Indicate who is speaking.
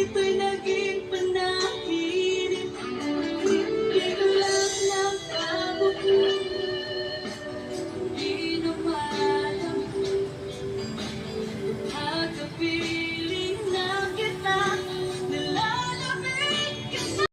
Speaker 1: Ito'y naging